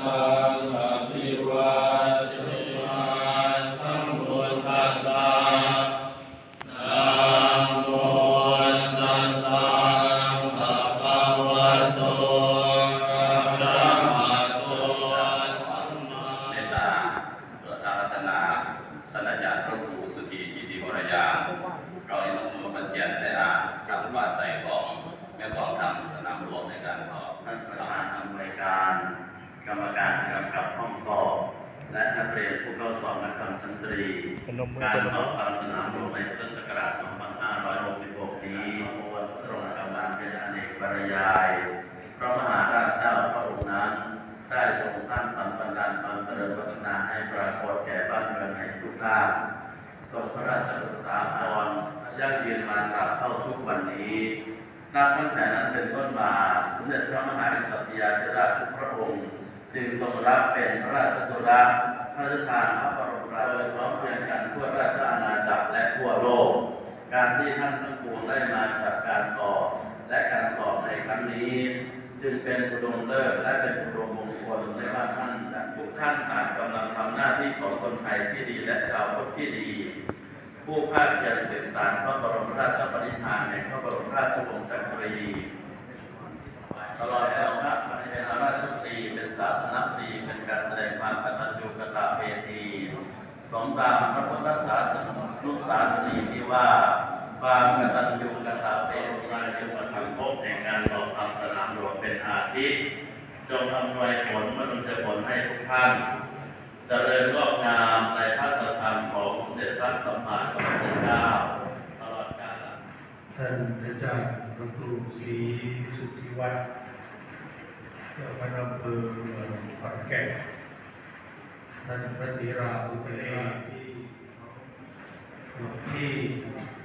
Amen. อบนักธรรมชั้นตรีการพนมสอบตามสนามหลวงในพุทธศักราช 2566 นี้ตรงกับการเป็นอเนกปริยายพระมหาราชเจ้าพระองค์นั้นได้ทรงสร้างสรรค์บันดาลความเจริญวัฒนาให้ปรากฏแก่บ้านเมืองในทุกด้านทรงพระราชปสาพรยั่งยืนมาตราบเท่าทุกวันนี้นับตั้งแต่นั้นเป็นต้นมาสมเด็จพระมหากษัตริยาธิราชทุกพระองค์ จึงทรงรับเป็นพระราชสุระพระราชทานพระ บราโดยพร้อมเพรียงกันทั่วราชอาณาจักรและทั่วโลก การที่ท่านทั้งปวงได้มาจากการสอบ และการสอบในครั้งนี้ จึงเป็นอุดมเลิศและเป็นอุดมมงคลในว่าท่านทุกท่านต่างกำลังทำหน้าที่ของคนไทยที่ดีและชาวพุทธที่ดี ผู้ภาคเพียรสืบสานพระบรมราชปณิธานแห่งพระบรมราชวงศ์จักรี ตลอดแนวพระปฏิเวณราชปรีเป็นศาสนปรีเป็นการแสดงความกตัญญูกตเวทีสมตามพระพุทธศา สนานุศาสนีที่ว่าความกตัญญูกตเวทีจึงมาทำพบแห่งการหล่อทำสนามหลวงเป็นอาทิจงอำนวยผลมนุษย์ผลให้ทุกท่านจเจริญงอกงามในพระสัทธรรมของสมเด็จพระสัมมาสัมพุทธเจ้าตลอดกาลท่านอาจารย์พระครูศรีสุทธิวัฒน์เจ้าคณะอำเภอเมืองขอนแก่นท่านพระธีราอุปเอกที่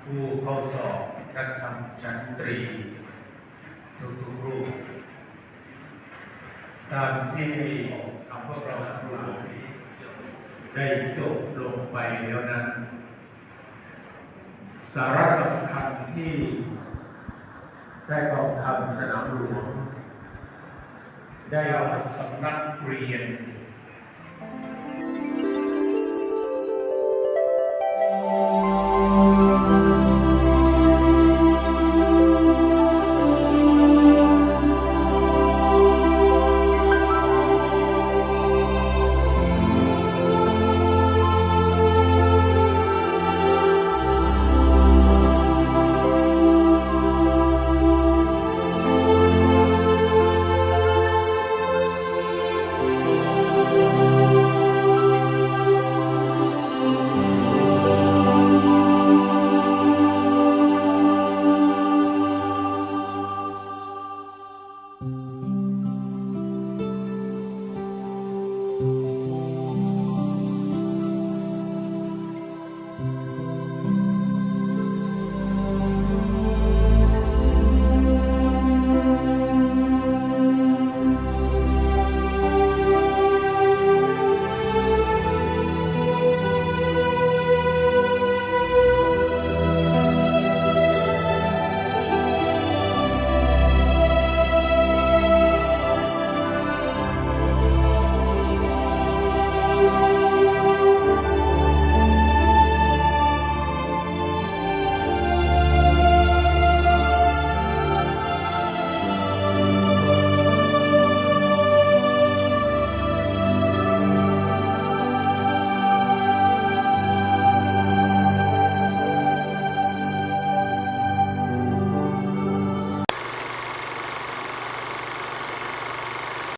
ผู้เข้าสอบนักธรรมชั้นตรี ทุกทุกรูป ตามที่คำพวกเราทั้งหลายได้จบลงไปแล้วนั้น สาระสำคัญที่ได้กองทัพสนามหลวงได้เอาสำนักเรียน